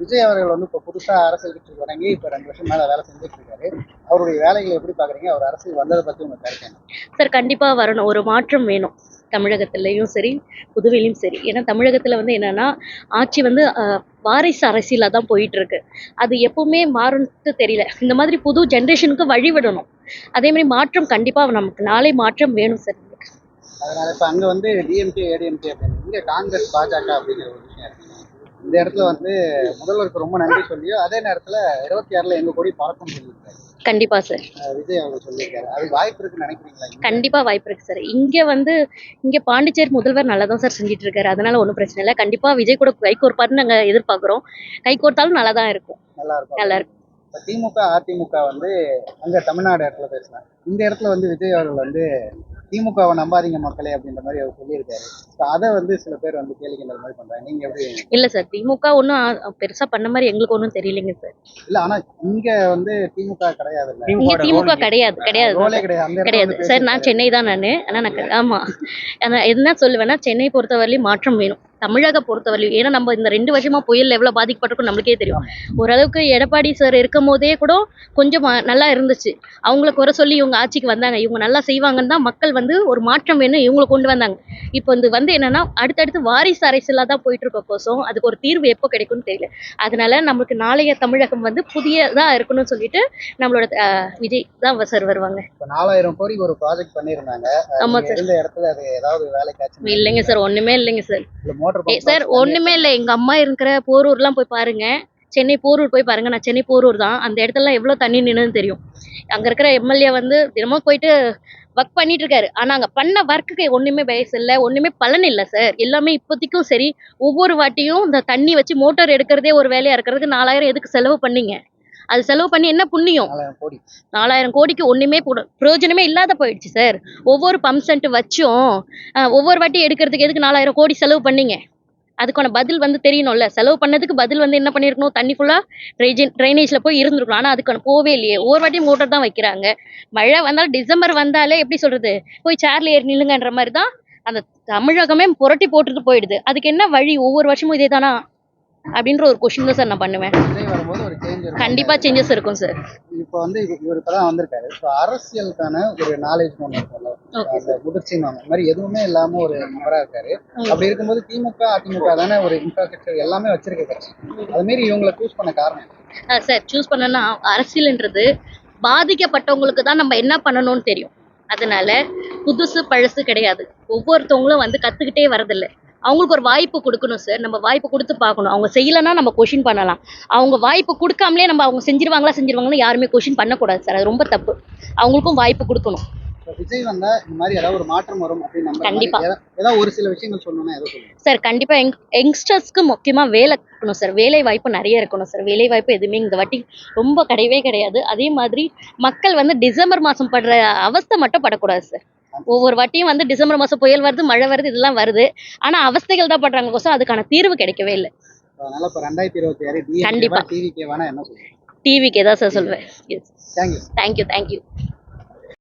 விஜய் அவர்கள் வந்து இப்போ புதுசா அரசியல் கட்சி தொடங்கி இப்போ ரெண்டு வருஷம் மேல வேலை செஞ்சுட்டு இருக்காரு அவருடைய வேலைகளை எப்படி பாக்குறீங்க? அவர் அரசியல் வந்ததை பத்தி உங்க கருத்து சார் கண்டிப்பா வரணும். ஒரு மாற்றம் வேணும். தமிழகத்துலயும் சரி புதுவையிலும் சரி. ஏன்னா தமிழகத்துல வந்து என்னன்னா ஆட்சி வந்து வாரிசு அரசியலா தான் போயிட்டு இருக்கு அது எப்பவுமே மாறும்னு தெரியல. இந்த மாதிரி புது ஜென்ரேஷனுக்கு வழி விடணும். அதே மாதிரி மாற்றம் கண்டிப்பா நமக்கு நாளை மாற்றம் வேணும் சார். அதனால இப்ப அங்க வந்து டிஎம்கே ஏடிஎம்கே அப்படின்னு இங்க காங்கிரஸ் பாஜக அப்படிங்கிற ஒரு விஷயம் இந்த இடத்துல வந்து முதல்வருக்கு ரொம்ப நன்றி சொல்லியோ அதே நேரத்துல இருபத்தி ஆறுல எங்க கொடி பறக்கும் சொல்லியிருக்காரு. கண்டிப்பா சார். விஜய் அவர்கள் சொல்லியிருக்காரு. அது வாய்ப்பு இருக்குன்னு நினைக்கிறீங்களா? கண்டிப்பா வாய்ப்பு இருக்கு சார். இங்க வந்து இங்க பாண்டிச்சேரி முதல்வர் நல்லா தான் சார் செஞ்சுட்டு இருக்காரு அதனால ஒன்றும் பிரச்சனை இல்லை. கண்டிப்பா விஜய் கூட கை கோர்ப்பாருன்னு நாங்க எதிர்பார்க்கிறோம். கை கோர்த்தாலும் நல்லா தான் இருக்கும். நல்லா இருக்கும். நல்லா இருக்கும். திமுக அதிமுக வந்து அங்க தமிழ்நாடு இடத்துல பேசலாம் இந்த இடத்துல வந்து விஜய் அவர்கள் வந்து திமுகவை நம்பாதீங்க மக்களே அப்படின்ற மாதிரி அவர் சொல்லியிருக்காரு. So அதை வந்து சில பேர் வந்து கேலி கிண்டல் மாதிரி பண்றாங்க. நீங்க எப்படி இல்ல சார் திமுக ஒன்றும் பெருசா பண்ண மாதிரி எங்களுக்கு ஒன்றும் தெரியலைங்க சார். இல்ல ஆனா இங்க வந்து திமுக கிடையாது இல்ல இங்க திமுக கிடையாது கிடையாது. கிடையாது. சார் நான் சென்னை தான் நான். ஆனால் நான் ஆமா. என்ன சொல்லுவேன்னா சென்னை பொறுத்தவரையிலும் மாற்றம் வேணும். தமிழக பொறுத்தவரையிலும் ஏன்னா நம்ம இந்த ரெண்டு வருஷமா புயல் எவ்வளவு பாதிக்கப்பட்டிருக்கும் நம்மளுக்கே தெரியும். ஓரளவுக்கு எடப்பாடி சார் இருக்கும் போதே கூட கொஞ்சம் நல்லா இருந்துச்சு. அவங்கள குறை சொல்லி இவங்க ஆட்சிக்கு வந்தாங்க. இவங்க நல்லா செய்வாங்கன்னு தான் மக்கள் வந்து ஒரு மாற்றம் வேணும் இவங்களை கொண்டு வந்தாங்க. இப்போ இது வந்து என்னன்னா அடுத்தடுத்து வாரிசு அரசியலாக தான் போயிட்டு இருக்க கோசம் அதுக்கு ஒரு தீர்வு எப்போ கிடைக்கும்னு தெரியல. அதனால நமக்கு நாளைய தமிழகம் வந்து புதியதா இருக்கணும்னு சொல்லிட்டு நம்மளோட விஜய் தான் சார் வருவாங்க. நாலாயிரம் கோடி ஒரு ப்ராஜெக்ட் பண்ணியிருந்தாங்க. அஹ் ஆமா நீங்க சார் இடத்துல அது ஏதாவது வேலைக்காச்சும் இல்லைங்க சார் ஒண்ணுமே இல்லைங்க சார் ஏ சார் ஒண்ணுமே இல்லை. எங்க அம்மா இருக்கிற போரூர்லாம் போய் பாருங்க. சென்னை போரூர் போய் பாருங்க. நான் சென்னை போரூர் தான். அந்த இடத்துலலாம் எவ்வளோ தண்ணி நின்னுன்னு தெரியும். அங்க இருக்கிற எம்எல்ஏ வந்து தினமும் போயிட்டு ஒர்க் பண்ணிட்டு இருக்காரு. ஆனா அங்க பண்ண ஒர்க்குக்கு ஒண்ணுமே வயசு இல்லை. ஒண்ணுமே பலன் இல்லை சார். எல்லாமே இப்போதைக்கும் சரி. ஒவ்வொரு வாட்டியும் இந்த தண்ணி வச்சு மோட்டார் எடுக்கிறதே ஒரு வேலையா இருக்கிறதுக்கு நாலாயிரம் எதுக்கு செலவு பண்ணீங்க? அது செலவு பண்ணி என்ன புண்ணியம்? நாலாயிரம் கோடி. நாலாயிரம் கோடிக்கு ஒண்ணுமே புர- பிரயோஜனமே இல்லாத போயிடுச்சு சார். ஒவ்வொரு பம்ப் சென்ட் வச்சும் ஒவ்வொரு வாட்டி எடுக்கிறதுக்கு எதுக்கு நாலாயிரம் கோடி செலவு பண்ணீங்க? அதுக்கான பதில் வந்து தெரியணும்ல. செலவு பண்ணதுக்கு பதில் வந்து என்ன பண்ணியிருக்கணும் தண்ணி ஃபுல்லாக ட்ரைஜன் ட்ரைனேஜில் போய் இருந்திருக்கணும் ஆனால் அதுக்கான போவே இல்லையே. ஒவ்வொரு வாட்டியும் மோட்டர் தான் வைக்கிறாங்க. மழை வந்தாலும் டிசம்பர் வந்தாலே எப்படி சொல்றது? போய் சேர்ல ஏறி நில்லுங்கன்ற மாதிரி தான் அந்த தமிழகமே புரட்டி போட்டுட்டு போயிடுது. அதுக்கு என்ன வழி? ஒவ்வொரு வருஷமும் இதே தானா அப்படின்ற ஒரு கொஷின் தான் சார் நான் பண்ணுவேன். கண்டிப்பா சேஞ்சஸ் இருக்கும் சார் இப்போ வந்து இவ- இவர் இப்பதான் வந்திருக்காரு. இப்போ அரசியலுக்கான ஒரு நாலேஜ் ஒன்று இருக்கும்ல. Okay, அந்த மாதிரி எதுவுமே இல்லாம ஒரு நபரா இருக்காரு. அப்படி இருக்கும்போது திமுக அதிமுக தானே ஒரு இன்ஃப்ராஸ்ட்ரக்சர் எல்லாமே வச்சிருக்க கட்சி. அது மாரி இவங்களை சூஸ் பண்ண காரணம்? சார் சூஸ் பண்ணனா அரசியல்ன்றது பாதிக்கப்பட்டவங்களுக்கு தான் நம்ம என்ன பண்ணணும்னு தெரியும். அதனால புதுசு பழசு கிடையாது. ஒவ்வொருத்தவங்களும் வந்து கத்துக்கிட்டே வரதில்ல அவங்களுக்கு ஒரு வாய்ப்பு கொடுக்கணும் சார் நம்ம வாய்ப்பு கொடுத்து பார்க்கணும். அவங்க செய்யலைன்னா நம்ம கொஷின் பண்ணலாம். அவங்க வாய்ப்பு கொடுக்காமலே நம்ம அவங்க செஞ்சிருவாங்களா செஞ்சிருவாங்களா யாருமே கொஷின் பண்ணக்கூடாது சார் அது ரொம்ப தப்பு. அவங்களுக்கும் வாய்ப்பு கொடுக்கணும். இப்போ விஜய் வந்தா இந்த மாதிரி ஏதாவது ஒரு மாற்றம் வரும் அப்படின்னு நம்புற மாதிரி கண்டிப்பா. ஏதாவது ஒரு சில விஷயங்கள் சொல்லணும்னா சார் கண்டிப்பா யங் யங்ஸ்டர்ஸ்க்கு முக்கியமா வேலை இருக்கணும் சார் வேலை வாய்ப்பு நிறைய இருக்கணும் சார் வேலை வாய்ப்பு எதுவுமே இந்த வாட்டி ரொம்ப கிடையவே கிடையாது. அதே மாதிரி மக்கள் வந்து டிசம்பர் மாசம் படுற அவஸ்தை மட்டும் படக்கூடாது சார் ஒவ்வொரு வாட்டியும் வந்து டிசம்பர் மாசம் புயல் வருது மழை வருது இதெல்லாம் வருது. ஆனா அவஸ்தைகள் தான் படுறாங்க. கோசம் அதுக்கான தீர்வு கிடைக்கவே இல்லை. அதனால இப்போ ரெண்டாயிரத்தி இருபத்தி ஆறு கண்டிப்பா. டிவிகே வேணா என்ன டிவிக்கு தான் சார் சொல்வேன். Thank you thank you thank you